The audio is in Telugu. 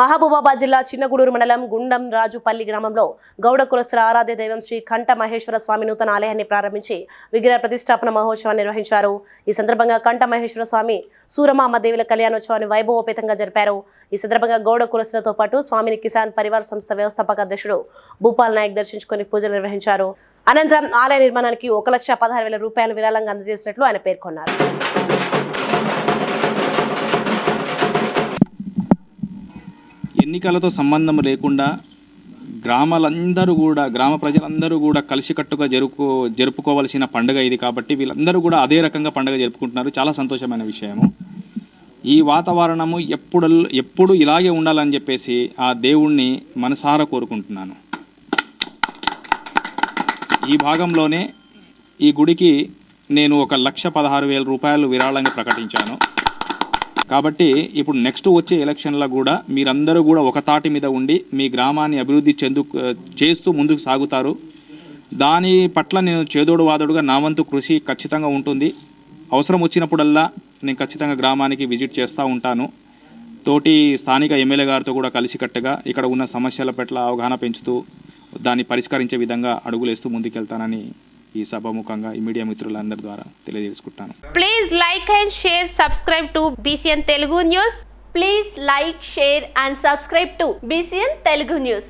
మహబూబాబాద్ జిల్లా చిన్నగూడూరు మండలం గుండం రాజుపల్లి గ్రామంలో గౌడ కులస్తుల ఆరాధ్య దైవం శ్రీ కంఠ మహేశ్వర స్వామి నూతన ఆలయాన్ని ప్రారంభించి విగ్రహ ప్రతిష్టాపన మహోత్సవాన్ని నిర్వహించారు. ఈ సందర్భంగా కంఠ మహేశ్వర స్వామి సూరమామ దేవుల కళ్యాణోత్సవాన్ని వైభవోపేతంగా జరిపారు. ఈ సందర్భంగా గౌడ కులస్తులతో పాటు స్వామిని కిసాన్ పరివార్ సంస్థ వ్యవస్థాపక అధ్యక్షుడు భూపాల్ నాయక్ దర్శించుకొని పూజలు నిర్వహించారు. అనంతరం ఆలయ నిర్మాణానికి ఒక లక్ష పదహారు వేల రూపాయలు విరాళంగా అందజేసినట్లు ఆయన పేర్కొన్నారు. ఎన్నికలతో సంబంధం లేకుండా గ్రామాలందరూ కూడా గ్రామ ప్రజలందరూ కూడా కలిసికట్టుగా జరుపుకో జరుపుకోవాల్సిన పండుగ ఇది కాబట్టి వీళ్ళందరూ కూడా అదే రకంగా పండుగ జరుపుకుంటున్నారు. చాలా సంతోషమైన విషయము. ఈ వాతావరణము ఎప్పుడు ఎప్పుడు ఇలాగే ఉండాలని చెప్పేసి ఆ దేవుణ్ణి మనసారా కోరుకుంటున్నాను. ఈ భాగంలోనే ఈ గుడికి నేను ఒక లక్ష పదహారు వేల రూపాయలు విరాళంగా ప్రకటించాను. కాబట్టి ఇప్పుడు నెక్స్ట్ వచ్చే ఎలక్షన్లో కూడా మీరందరూ కూడా ఒక తాటి మీద ఉండి మీ గ్రామాన్ని అభివృద్ధి చెందు చేస్తూ ముందుకు సాగుతారు. దాని పట్ల నేను చేదోడు వాదోడుగా నా వంతు కృషి ఖచ్చితంగా ఉంటుంది. అవసరం వచ్చినప్పుడల్లా నేను ఖచ్చితంగా గ్రామానికి విజిట్ చేస్తూ ఉంటాను. తోటి స్థానిక ఎమ్మెల్యే గారితో కూడా కలిసికట్టుగా ఇక్కడ ఉన్న సమస్యల పట్ల అవగాహన పెంచుతూ దాన్ని పరిష్కరించే విధంగా అడుగులేస్తూ ముందుకెళ్తానని ఈ సభాముఖంగా ఈ మీడియా మిత్రులందరి ద్వారా తెలియజేసుకుంటాను. Please like and share subscribe to BCN Telugu news please like share and subscribe to BCN Telugu news